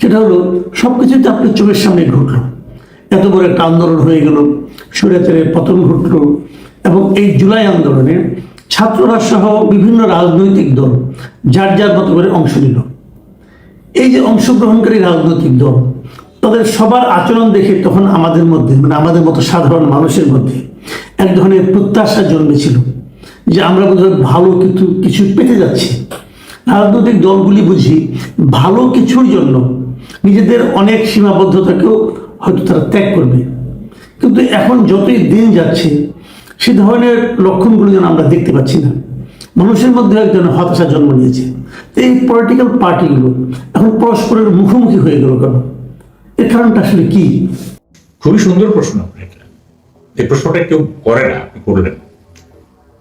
সেটা হলো, সবকিছুতে আপনার চোখের সামনে ঘটলো। এত বড় একটা আন্দোলন হয়ে গেল, স্বৈরাচারের পতন ঘটলো, এবং এই জুলাই আন্দোলনে ছাত্ররা সহ বিভিন্ন রাজনৈতিক দল যার যার মতো করে অংশ নিল। এই যে অংশগ্রহণকারী রাজনৈতিক দল, তাদের সবার আচরণ দেখে তখন আমাদের মধ্যে মানে আমাদের মতো সাধারণ মানুষের মধ্যে এক ধরনের প্রত্যাশা জন্মেছিল যে আমরা বোধহয় ভালো কিছু কিছু পেতে যাচ্ছি। রাজনৈতিক দলগুলি বুঝি ভালো কিছুর জন্য নিজেদের অনেক সীমাবদ্ধতাকেও হয়তো তারা ত্যাগ করবে। কিন্তু এখন যতই দিন যাচ্ছে, সে ধরনের লক্ষণগুলো যেন আমরা দেখতে পাচ্ছি না। মানুষের মধ্যে এক ধরনের হতাশা জন্ম নিয়েছে। এই পলিটিক্যাল পার্টিগুলো এখন পরস্পরের মুখোমুখি হয়ে গেল কেন? এর কারণটা আসলে কি? খুবই সুন্দর প্রশ্ন। এই প্রশ্নটা কেউ করে না করলেন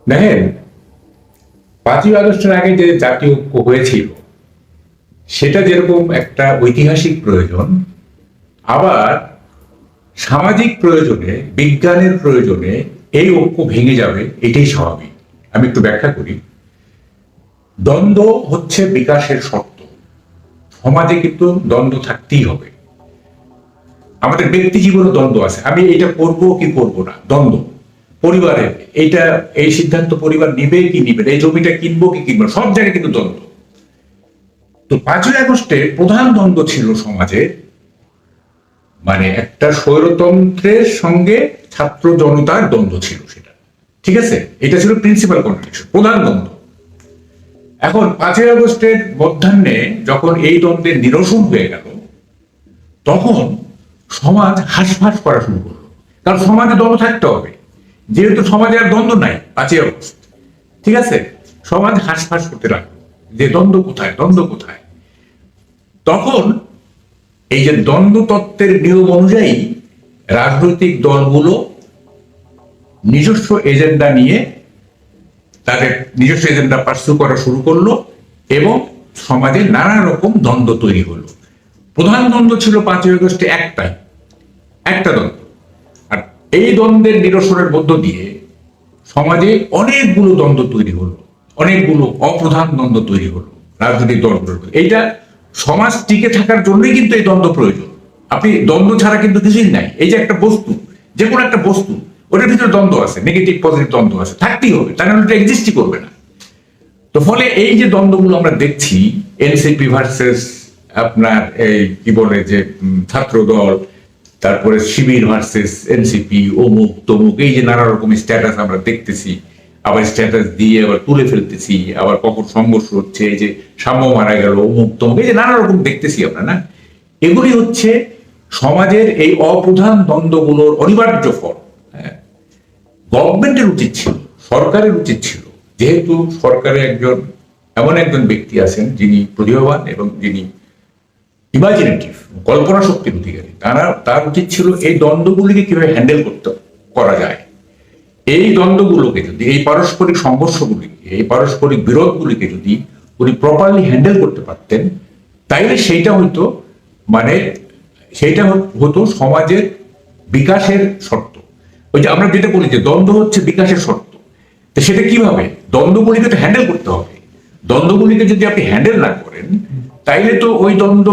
দেখেন, পাঁচই আগস্টের আগে যে জাতীয় ঐক্য হয়েছিল সেটা যেরকম একটা ঐতিহাসিক প্রয়োজন, আবার সামাজিক প্রয়োজনে, বিজ্ঞানের প্রয়োজনে এই ঐক্য ভেঙে যাবে, এটাই স্বাভাবিক। আমি একটু ব্যাখ্যা করি। দ্বন্দ্ব হচ্ছে বিকাশের শর্ত। সমাজে কিন্তু দ্বন্দ্ব থাকতেই হবে। আমাদের ব্যক্তি জীবনে দ্বন্দ্ব আছে। আমি এটা করব কি করব না? দ্বন্দ্ব। পরিবারের এইটা, এই সিদ্ধান্ত পরিবার নিবে কি নিবে এই জমিটা কিনবো কি কিনবো সব জায়গায় কিন্তু দ্বন্দ্ব। তো পাঁচই আগস্টে প্রধান দ্বন্দ্ব ছিল সমাজে মানে একটা স্বৈরতন্ত্রের সঙ্গে ছাত্র জনতার দ্বন্দ্ব ছিল সেটা। ঠিক আছে? এটা ছিল প্রিন্সিপাল কন্ট্রাডিকশন প্রধান দ্বন্দ্ব। এখন পাঁচই আগস্টের মধ্যাহ্নে যখন এই দ্বন্দ্বের নিরসন হয়ে গেল, তখন সমাজ হাসফাস করা শুরু করল। কারণ সমাজে দ্বন্দ্ব থাকতে হবে। যেহেতু সমাজে আর দ্বন্দ্ব নাই, পাঁচই আগস্ট। ঠিক আছে? সমাজ হাসফাস করতে লাগল। যে দ্বন্দ্ব কোথায়? দ্বন্দ্ব কোথায়? তখন এই যে দ্বন্দ্ব তত্ত্বের নিয়ম অনুযায়ী রাজনৈতিক দলগুলো নিজস্ব এজেন্ডা নিয়ে তাদের নিজস্ব এজেন্ডা পার্সু করা শুরু করল এবং সমাজে নানা রকম দ্বন্দ্ব তৈরি হলো। প্রধান দ্বন্দ্ব ছিল পাঁচই আগস্টে একটাই। একটা দ্বন্দ্ব। আর এই দ্বন্দ্বের নিরসনের মধ্য দিয়ে সমাজে অনেকগুলো দ্বন্দ্ব তৈরি হলো। অনেকগুলো অপ্রধান দ্বন্দ্ব তৈরি হলো, রাজনৈতিক মধ্যে। এইটা সমাজ টিকে থাকার জন্যই কিন্তু এই দ্বন্দ্ব প্রয়োজন। আপনি দ্বন্দ্ব ছাড়া কিন্তু কিছুই নাই। এই যে একটা বস্তু যে কোনো একটা বস্তু, ওটার ভিতরে দ্বন্দ্ব আছে নেগেটিভ পজিটিভ দ্বন্দ্ব আছে, থাকতেই হবে, তার নাহলে ওটা এক্সিস্টই করবে না। তো ফলে এই যে দ্বন্দ্বগুলো আমরা দেখছি এনসিপি ভার্সেস আপনার এই কি বলে যে ছাত্র দল তারপরে শিবির ভার্সেস এনসিপি অমুক, তমুক, এই যে নানা রকম স্ট্যাটাস আমরা দেখতেছি আবার স্ট্যাটাস দিয়ে আবার তুলে ফেলতেছি, আবার কখন সংঘর্ষ হচ্ছে যে সাম্য মারা গেল, অমুক তমুক, এই যে নানা রকম দেখতেছি আমরা, না? এগুলি হচ্ছে সমাজের এই অপ্রধান দ্বন্দ্বগুলোর অনিবার্য ফল। হ্যাঁ। গভর্নমেন্টের উচিত ছিল, সরকারের উচিত ছিল। যেহেতু সরকারে একজন, এমন একজন ব্যক্তি আছেন যিনি প্রতিভাবান এবং যিনি ইমাজিনেটিভ কল্পনা শক্তির অধিকারী। তারা, তার উচিত ছিল এই দ্বন্দ্বগুলিকে কীভাবে হ্যান্ডেল করতে, করা যায়। এই দ্বন্দ্বগুলোকে যদি, এই পারস্পরিক সংঘর্ষগুলিকে, এই পারস্পরিক বিরোধগুলিকে যদি উনি প্রপারলি হ্যান্ডেল করতে পারতেন, তাইলে সেইটা হয়তো মানে সেইটা হতো সমাজের বিকাশের শর্ত। ওই যে আমরা যেটা বলি যে দ্বন্দ্ব হচ্ছে বিকাশের শর্ত। তো সেটা কীভাবে? দ্বন্দ্বগুলিকে তো হ্যান্ডেল করতে হবে। দ্বন্দ্বগুলিকে যদি আপনি হ্যান্ডেল না করেন, তাইলে তো ওই দ্বন্দ্ব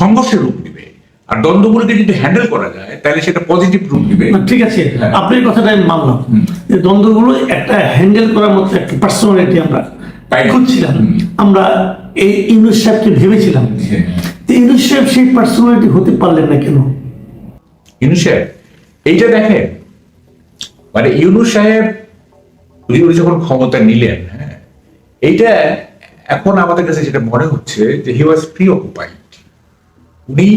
সংঘর্ষের রূপ আর দ্বন্দ্বগুলিকে যদি হ্যান্ডেল করা যায় তাহলে সেটা পজিটিভ রূপ নেবে ঠিক আছে হ্যাঁ। আপনার কথাটা আমি মানলাম। যে দ্বন্দ্বগুলো একটা হ্যান্ডেল করার মতো একটা পার্সোনালিটি আমরা তাই। খুঁজছিলাম। আমরা এই ইউনুস সাহেবকে ভেবেছিলাম। হ্যাঁ। ইউনুস সাহেব সেই পার্সোনালিটি হতে পারলেন না কেন? ইউনুস সাহেব এইটা দেখেন মানে ইউনুস সাহেব উনি উনি যখন ক্ষমতা নিলেন হ্যাঁ এইটা এখন আমাদের কাছে যেটা মনে হচ্ছে যে হি ওয়াজ প্রি অকুপাইড উনি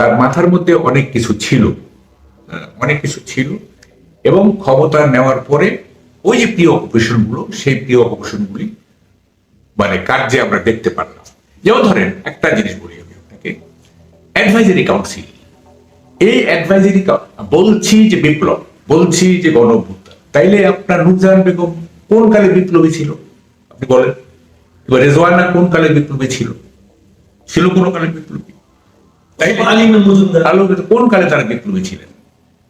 তার মাথার মধ্যে অনেক কিছু ছিল অনেক কিছু ছিল, এবং ক্ষমতা নেওয়ার পরে ওই যে প্রিয় অকুপেশনগুলো সেই প্রিয় অকুপেশন গুলি মানে কার্যে আমরা দেখতে পারলাম। যেমন ধরেন, একটা জিনিস বলি আমি আপনাকে অ্যাডভাইজারি কাউন্সিল এই অ্যাডভাইজারি বলছি যে বিপ্লব, বলছি যে গণ তাইলে আপনার নুরজাহান বেগম কোন কালে বিপ্লবী ছিল? আপনি বলেন। রেজওয়ানা কোন কালে বিপ্লবী ছিল? ছিল কোন কালে বিপ্লবী? তাই কোন কালে তারা বিপ্লবী ছিলেন?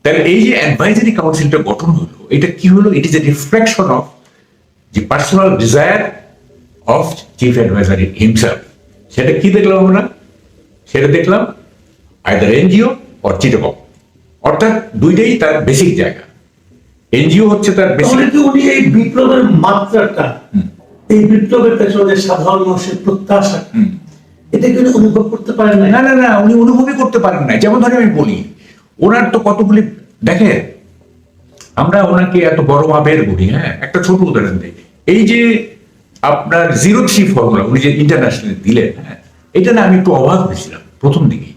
তাহলে এই যে অ্যাডভাইজারি কাউন্সিলটা গঠন হলো এটা কি হলো? It is a reflection of যে personal desire of chief advisory himself সেটা কি দেখলাম আমরা? সেটা দেখলাম আইদার এনজিও অর চিটকম অর্থাৎ দুইটাই তার বেসিক জায়গা। এনজিও হচ্ছে তার বেসিক উনি এই বিপ্লবের মাত্রাটা এই বিপ্লবের পেছনে সাধারণ মানুষের প্রত্যাশা এটা কি অনুভব করতে পারেন না না না, উনি অনুভবই করতে পারেন না যেমন ধরে আমি বলি, ওনার তো কতগুলি, দেখেন, আমরা ওনাকে এত বড় মাপের বলি হ্যাঁ একটা ছোট উদাহরণ দিই। এই যে আপনার জিরো থ্রি ফর্মুলা, উনি যে ইন্টারন্যাশনাল দিলেন হ্যাঁ এটা না আমি একটু অবাক হয়েছিলাম, প্রথম দিকে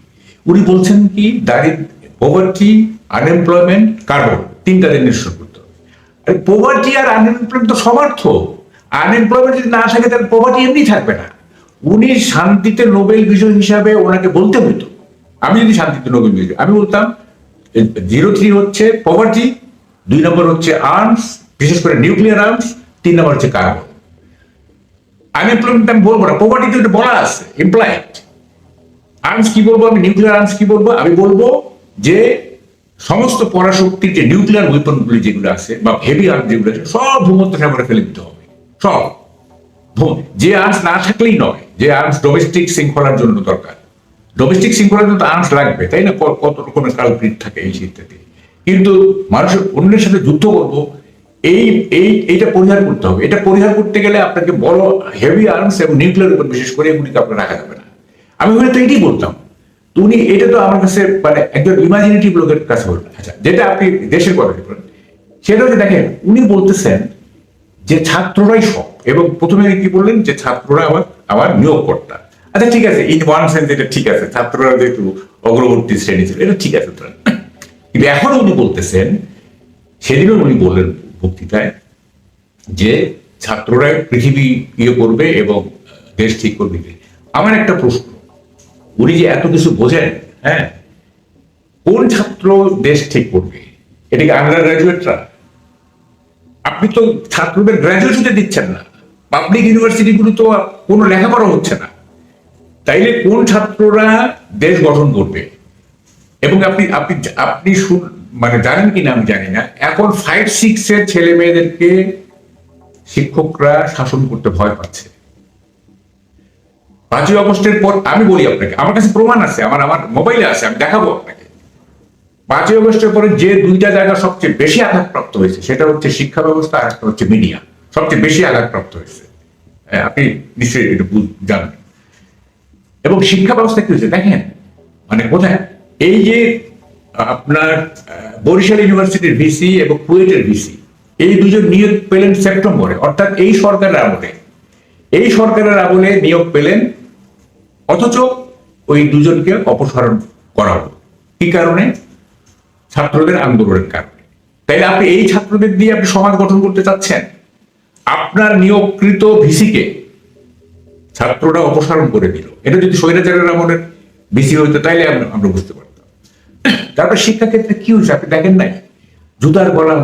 উনি বলছেন কি দারিদ্র পভার্টি আনএমপ্লয়মেন্ট কার্বন তিনটা দিন নিশ্চয় করতে হবে। আরে পোভার্টি আর আনএমপ্লয়মেন্ট তো সমার্থ। আনএমপ্লয়মেন্ট যদি না থাকে, তাহলে পোভার্টি এমনি থাকবে না। উনি শান্তিতে নোবেল বিজয় হিসাবে ওনাকে বলতে হইতো। আমি যদি শান্তিতে নোবেল বিজয় আমি বলতাম জিরো থ্রি হচ্ছে পভার্টি দুই নম্বর হচ্ছে আর্মস বিশেষ করে নিউক্লিয়ার আর্মস তিন নম্বর হচ্ছে কার্বন আনএমপ্লয়মেন্ট আমি বলব না। পোভার্টি তো বলা আছে আর্মস কি বলব আমি? নিউক্লিয়ার আর্মস কি বলব? আমি বলব যে সমস্ত পরাশক্তির যে নিউক্লিয়ার ওয়েপনগুলি যেগুলো আছে বা হেভি আর্ম যেগুলো আছে, সব ভূমধ্য সাগরে ফেলে দিতে হবে। সব। যে আর্মস না থাকলেই নয়। যে আর্মস ডোমেস্টিক শৃঙ্খলার জন্য দরকার। ডোমেস্টিক শৃঙ্খলার জন্য আর্মস লাগবে, তাই না? কত রকমের কালপ্রিট থাকে এই ইত্যাদি কিন্তু মানুষের অন্যের সাথে যুদ্ধ করব, এই এই, এইটা পরিহার করতে হবে। এটা পরিহার করতে গেলে আপনাকে বড় হেভি আর্মস এবং নিউক্লিয়ার উপর বিশেষ করে এগুলিকে আপনার রাখা যাবে না। আমি হয়তো এটাই বলতাম। উনি, এটা তো আমার কাছে মানে একজন ইমাজিনেটিভ লোকের কাছে বলবেন। আচ্ছা যেটা আপনি দেশের কথা বলেন। সেটা হচ্ছে দেখেন, উনি বলতেছেন যে ছাত্ররাই সব। এবং প্রথমে কি বললেন? যে ছাত্ররা আমার আমার নিয়োগকর্তা আচ্ছা ঠিক আছে ইন ওয়ান সেন্স এটা ঠিক আছে, ছাত্ররা যেহেতু অগ্রবর্তী শ্রেণি ছিল, এটা ঠিক আছে কিন্তু এখন উনি বলতেছেন, সেদিনও উনি বললেন বক্তৃতায় যে ছাত্ররা পৃথিবী ইয়ে করবে এবং দেশ ঠিক করবে। আমার একটা প্রশ্ন, উনি যে এত কিছু বোঝেন হ্যাঁ কোন ছাত্র দেশ ঠিক করবে? এটা কি আন্ডার গ্রাজুয়েটরা আপনি তো ছাত্রদের গ্রাজুয়েট হতে দিচ্ছেন না। পাবলিক ইউনিভার্সিটিগুলো তো কোনো লেখাপড়া হচ্ছে না। তাইলে কোন ছাত্ররা দেশ গঠন করবে? এবং আপনি আপনি আপনি মানে জানেন কিনা আমি জানি না। এখন ফাইভ সিক্স এর ছেলে মেয়েদেরকে শিক্ষকরা শাসন করতে ভয় পাচ্ছে। পাঁচই অগস্টের পর আমি বলি আপনাকে, আমার কাছে প্রমাণ আছে, আমার আমার মোবাইলে আছে, আমি দেখাবো আপনাকে। পাঁচই অগস্টের পরে যে দুইটা জায়গা সবচেয়ে বেশি আঘাতপ্রাপ্ত হয়েছে, সেটা হচ্ছে শিক্ষা ব্যবস্থা আর একটা হচ্ছে মিডিয়া। সবচেয়ে বেশি আঘাতপ্রাপ্ত হয়েছে। হ্যাঁ, আপনি নিশ্চয়ই এটা জানেন। এবং শিক্ষা ব্যবস্থা কি হয়েছে? দেখেন মানে কোথায় এই যে আপনার বরিশাল ইউনিভার্সিটির ভিসি এবং কুয়েটের ভিসি এই দুজন নিয়োগ পেলেন সেপ্টেম্বরে। অর্থাৎ এই সরকারের আমলে। এই সরকারের আমলে নিয়োগ পেলেন অথচ ওই দুজনকে অপসারণ করা হলো। কি কারণে? ছাত্রদের আন্দোলনের কারণে। তাইলে আপনি এই ছাত্রদের দিয়ে আপনি সমাজ গঠন করতে চাচ্ছেন? আপনার নিয়োগকৃত ভিসিকে ছাত্ররা অপসারণ করে দিল। এটা যদি স্বৈরাচারের আমলের ভিসি হইতো, তাইলে আমরা বুঝতে পারতাম। তারপর শিক্ষাক্ষেত্রে কি হয়েছে? আপনি দেখেন নাই? জুতার গলা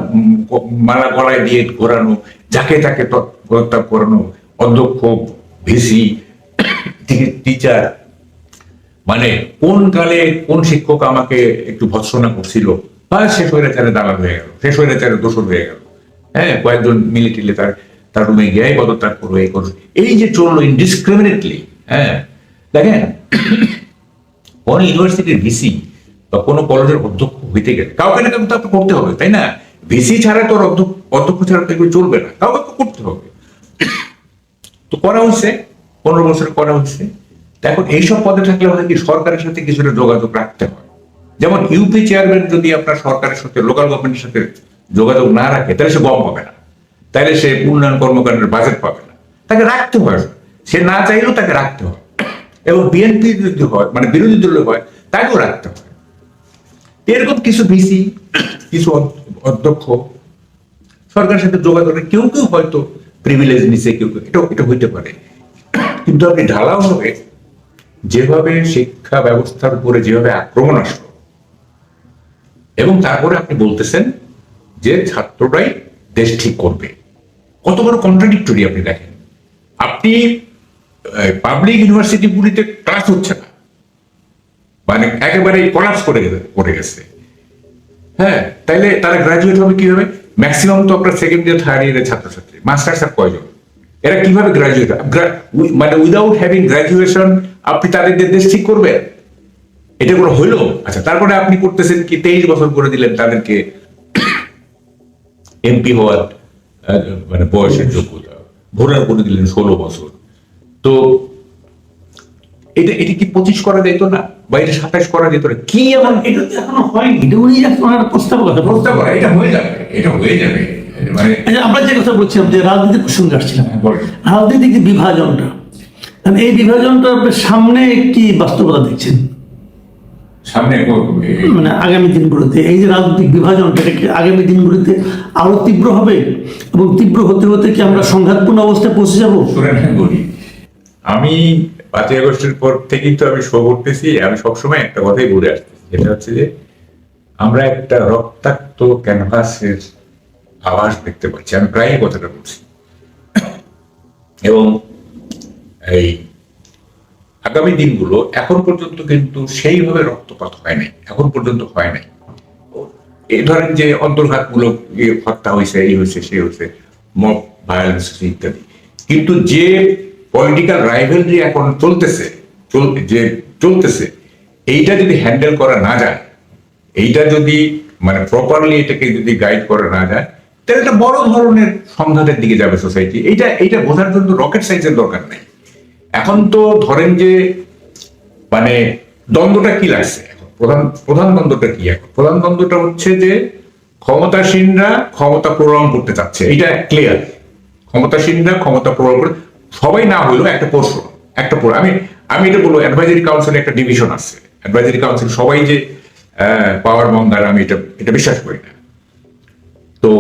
মালা গলায় দিয়ে ঘোরানো, যাকে তাকে প্রত্যাপ করানো, অধ্যক্ষ, ভিসি টিচার মানে কোন কালে কোন শিক্ষক আমাকে একটু ভৎসনা করছিল, বা সে স্বৈরাচারে দালাল হয়ে গেল, সে স্বৈরাচারে দোষর হয়ে গেল। হ্যাঁ কয়েকজন মিলে টিলে তার তার রুমে গিয়ে পদত্যাগ করো এই করো এই যে চলল ইনডিসক্রিমিনেটলি হ্যাঁ দেখেন কোন ইউনিভার্সিটির ভিসি বা কোনো কলেজের অধ্যক্ষ হইতে গেলে, কাউকে না কাউকে তো করতে হবে, তাই না? ভিসি ছাড়া তো অধ্যক্ষ অধ্যক্ষ ছাড়া তো চলবে না, কাউকে তো করতে হবে। তো করা হয়েছে পনেরো বছরে করা হয়েছে এখন এইসব পদে থাকলে আমাদের কি সরকারের সাথে কিছুটা যোগাযোগ রাখতে হয়? যেমন ইউপি চেয়ারম্যান যদি আপনার সরকারের সাথে লোকাল গভর্নমেন্টের সাথে যোগাযোগ না রাখে, তাহলে সে গম পাবে না। তাহলে সে উন্নয়ন কর্মকাণ্ডের বাজেট পাবে না। তাকে রাখতে হয় সে না চাইলেও তাকে রাখতে হয় এবং বিএনপি যদি হয় মানে বিরোধী দলীয় হয়, তাকেও রাখতে হয় এরকম কিছু ভিসি কিছু অধ্যক্ষ সরকারের সাথে যোগাযোগ কেউ কেউ হয়তো প্রিভিলেজ নিছে, কেউ কেউ এটা এটা হইতে পারে। কিন্তু আপনি ঢালাও হবে, যেভাবে শিক্ষা ব্যবস্থার উপরে যেভাবে আক্রমণ আসলো, এবং তারপরে আপনি বলতেছেন যে ছাত্ররাই দেশ ঠিক করবে। কত বড় কন্ট্রাডিক্টরি আপনি দেখেন। আপনি পাবলিক ইউনিভার্সিটিগুলিতে ক্লাস হচ্ছে না। মানে একেবারে কলাপস করে করে গেছে। হ্যাঁ তাইলে তারা গ্রাজুয়েট হবে কীভাবে? ম্যাক্সিমাম তো আপনার সেকেন্ড ইয়ার থার্ড ইয়ারের ছাত্রছাত্রী। মাস্টার্স আর কয়জন? এরা কীভাবে গ্রাজুয়েট মানে উইদাউট হ্যাভিং গ্রাজুয়েশন আপনি তাদের দেশ ঠিক করবেন? এটা কোনো হইল? আচ্ছা তারপরে আপনি করতেছেন কি? তেইশ বছর করে দিলেন তাদেরকে এমপি হওয়ার মানে বয়সের যোগ্যতা। ভোটার করে দিলেন ষোলো বছর। তো এটা এটা কি পঁচিশ করা যেত না? বা এটা সাতাশ করা যেত না? কি এমন এটা তো এখনও হয়নি। এটা উনি এখন প্রস্তাব কথা প্রস্তাব করা এটা হয়ে যাবে এটা হয়ে যাবে। মানে আমরা যে কথা বলছিলাম যে রাজনীতি প্রসঙ্গে আসছিলাম বলেন। রাজনৈতিক যে বিভাজনটা কারণ এই বিভাজনটা সামনে একটি বাস্তবতা দেখছেন? সামনে মানে আগামী দিনগুলোতে এই যে রাজনৈতিক বিভাজনটা এটা আগামী দিনগুলোতে আরও তীব্র হবে? এবং তীব্র হতে হতে কি আমরা সংঘাতপূর্ণ অবস্থায় পৌঁছে যাব? আমি বলি। আমি পাঁচই আগস্টের পর থেকেই তো আমি শো করতেছি আমি সবসময় একটা কথাই বলে আসছি। যেটা হচ্ছে যে আমরা একটা রক্তাক্ত ক্যানভাসের আভাস দেখতে পাচ্ছি। আমি প্রায় কথাটা বলছি। এবং এই আগামী দিনগুলো এখন পর্যন্ত কিন্তু সেইভাবে রক্তপাত হয় নাই। এখন পর্যন্ত হয় নাই। এই ধরেন যে অন্তর্ঘাতমূলক হত্যা হয়েছে, এই হয়েছে, সে হয়েছে, মব ভায়োলেন্স ইত্যাদি। কিন্তু যে পলিটিক্যাল রাইভেলরি এখন চলতেছে যে চলতেছে, এইটা যদি হ্যান্ডেল করা না যায়, এইটা যদি মানে প্রপারলি এটাকে যদি গাইড করা না যায়, তাহলে একটা বড় ধরনের সংঘাতের দিকে যাবে সোসাইটি এইটা এইটা বোঝার জন্য রকেট সাইন্সের দরকার নেই। এখন তো ধরেন যে মানে দ্বন্দ্বটা কি লাগছে? এখন প্রধান প্রধান দ্বন্দ্বটা কি এখন? প্রধান দ্বন্দ্বটা হচ্ছে যে ক্ষমতাসীনরা ক্ষমতা প্রলং করতে চাচ্ছে। এটা ক্লিয়ার ক্ষমতাসীনরা ক্ষমতা প্রলং করে সবাই না হলেও একটা পোর্শন, একটা আমি আমি এটা বলব অ্যাডভাইজারি কাউন্সিলে একটা ডিভিশন আছে। অ্যাডভাইজারি কাউন্সিল সবাই যে পাওয়ার মঙ্গার আমি এটা এটা বিশ্বাস করি না। তো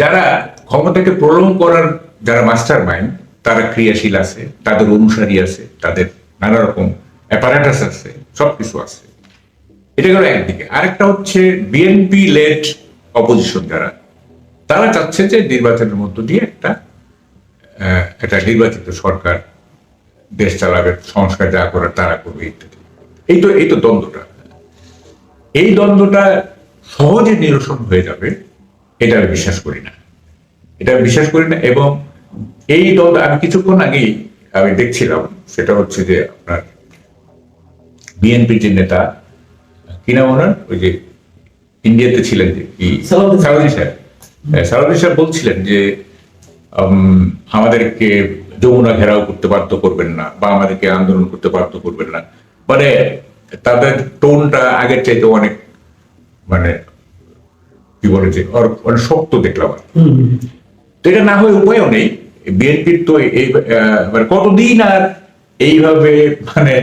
যারা ক্ষমতাকে প্রলং করার, যারা মাস্টার মাইন্ড তারা ক্রিয়াশীল আছে, তাদের অনুসারী আছে, তাদের নানা রকম অ্যাপারেটাস আছে, সবকিছু আছে। এটা গেল একদিকে। আরেকটা হচ্ছে বিএনপি লেড অপোজিশন যারা, তারা চাচ্ছে যে নির্বাচনের মধ্য দিয়ে একটা একটা নির্বাচিত সরকার দেশ চালাবে, সংস্কার যা করার তারা করবে, ইত্যাদি। এই তো এই তো দ্বন্দ্বটা। এই দ্বন্দ্বটা সহজে নিরসন হয়ে যাবে এটা আমি বিশ্বাস করি না। এটা বিশ্বাস করি না এবং এই দল আমি কিছুক্ষণ আগেই আমি দেখছিলাম সেটা হচ্ছে যে আপনার বিএনপির যে নেতা কি নাম ওনার? ওই যে ইন্ডিয়াতে ছিলেন যে কি? সাহেব। হ্যাঁ, সালাউদ্দিন সাহেব বলছিলেন যে আমাদেরকে যমুনা ঘেরাও করতে বাধ্য করবেন না বা আমাদেরকে আন্দোলন করতে বাধ্য করবেন না। মানে তাদের টোনটা আগের চাইতে অনেক মানে কি বলে যে অনেক শক্ত দেখলাম আর তো এটা না হয়ে উপায়ও নেই বিএনপির তো এই মানে কতদিন আর এইভাবে মানে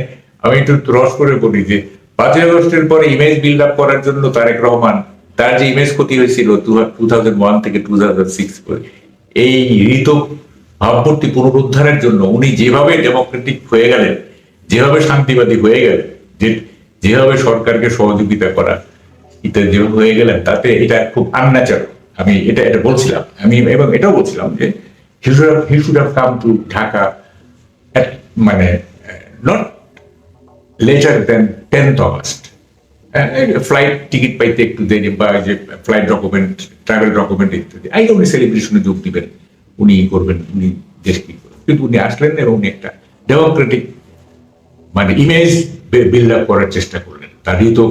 আমি একটু রস করে বলি যে পাঁচই আগস্টের পরে ইমেজ বিল্ড আপ করার জন্য তারেক রহমান তার যে ইমেজ ক্ষতি হয়েছিল টু থাউজেন্ড ওয়ান থেকে টু থাউজেন্ড সিক্স এই ঋত ভাবমূর্তি পুনরুদ্ধারের জন্য উনি যেভাবে ডেমোক্রেটিক হয়ে গেলেন, যেভাবে শান্তিবাদী হয়ে গেলেন, যে, যেভাবে সরকারকে সহযোগিতা করা ইত্যাদি যেভাবে হয়ে গেলেন, তাতে এটা খুব আনন্যাচারাল আমি এটা এটা বলছিলাম, আমি, এবং এটাও বলছিলাম যে he should have he should have come to Dhaka at মানে not later then tenth August flight ticket পাইতে একটু দেরি বা যে ফ্লাইট ডকুমেন্ট ট্রাভেল ডকুমেন্ট ইত্যাদি আই উনি সেলিব্রেশনে যোগ দিবেন উনি করবেন উনি দেশকে কিন্তু উনি আসলেন এবং উনি একটা ডেমোক্রেটিক মানে ইমেজ বিল্ড আপ করার চেষ্টা করলেন। তারই তো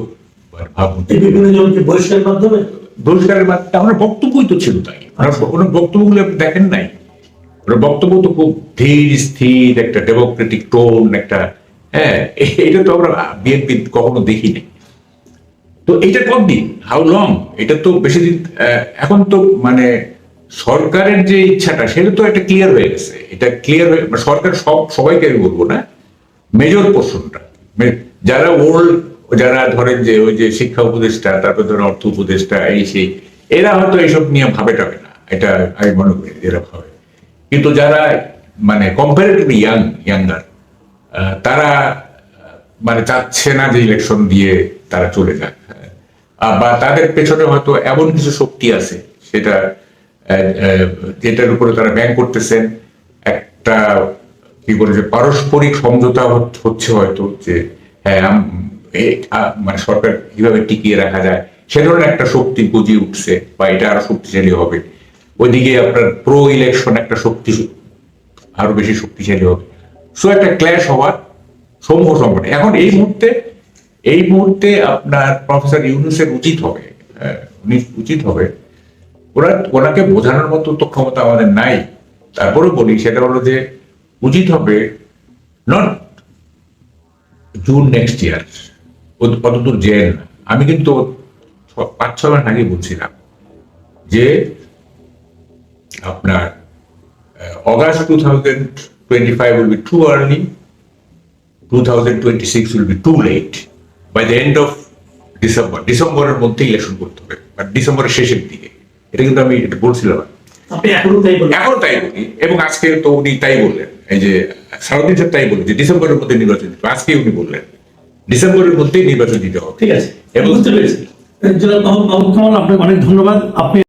ভাবমূর্তি বহিষ্কারের মাধ্যমে? বহিষ্কারের মাধ্যমে আমার বক্তব্যই তো ছিল তাই। ওনার- ওনার বক্তব্যগুলো আপনি দেখেন নাই? বক্তব্য তো খুব ধীর, স্থির, একটা ডেমোক্রেটিক টোন একটা হ্যাঁ এটা তো আমরা বিএনপি কখনো দেখিনি। তো এটা কতদিন? হাউ লং এটা তো বেশি দিন এখন তো মানে সরকারের যে ইচ্ছাটা, সেটা তো একটা ক্লিয়ার হয়ে গেছে। এটা ক্লিয়ার হয়ে মানে সরকার সব, সবাইকে আমি বলব না মেজর পোর্শনটা যারা ওল্ড যারা ধরেন যে ওই যে শিক্ষা উপদেষ্টা, তারপর ধরেন অর্থ উপদেষ্টা, এই সেই, এরা হয়তো এইসব নিয়ে ভাবে টাবে না। এটা আমি মনে করি, এরা ভাবে কিন্তু যারা মানে কম্পারেটিভলি ইয়াং ইয়াঙ্গার তারা মানে চাচ্ছে না যে ইলেকশন দিয়ে তারা চলে যাক। বা তাদের পেছনে হয়তো এমন কিছু শক্তি আছে সেটা যেটার উপরে তারা ব্যাংক করতেছেন একটা, কি বলে যে পারস্পরিক সমঝোতা হচ্ছে হয়তো যে হ্যাঁ মানে সরকার কীভাবে টিকিয়ে রাখা যায়, সে ধরনের একটা শক্তি গজিয়ে উঠছে বা এটা আরও শক্তিশালী হবে। ওইদিকে আপনার প্রো ইলেকশন একটা শক্তি আরও বেশি শক্তিশালী হবে। সো একটা ক্ল্যাশ হওয়ার সমূহ সংগঠন এখন এই মুহূর্তে এই মুহূর্তে আপনার প্রফেসর ইউনুসের উচিত হবে হ্যাঁ, উনি উচিত হবে। ওরা ওনাকে বোঝানোর মতো তো ক্ষমতা আমাদের নাই। তারপরেও বলি সেটা হলো যে উচিত হবে নট জুন নেক্সট ইয়ার কতদূর জেন আমি কিন্তু পাঁচ ছ মাস আগে বলছিলাম যে আপনার August to early two thousand twenty six will be too late by the end of December ডিসেম্বরের মধ্যে ইলেকশন করতে হবে বা ডিসেম্বরের শেষের দিকে। এটা কিন্তু আমি এটা বলছিলাম। এখনও তাই বলি এবং আজকে তো উনি তাই বললেন এই যে সারাদিন সাহেব তাই বললেন যে ডিসেম্বরের মধ্যে নির্বাচন দিতে আজকে উনি বললেন ডিসেম্বরের মধ্যেই নির্বাচন দিতে হবে। ঠিক আছে এবং- বুঝতে পেরেছি। আপনাকে অনেক ধন্যবাদ। আপনি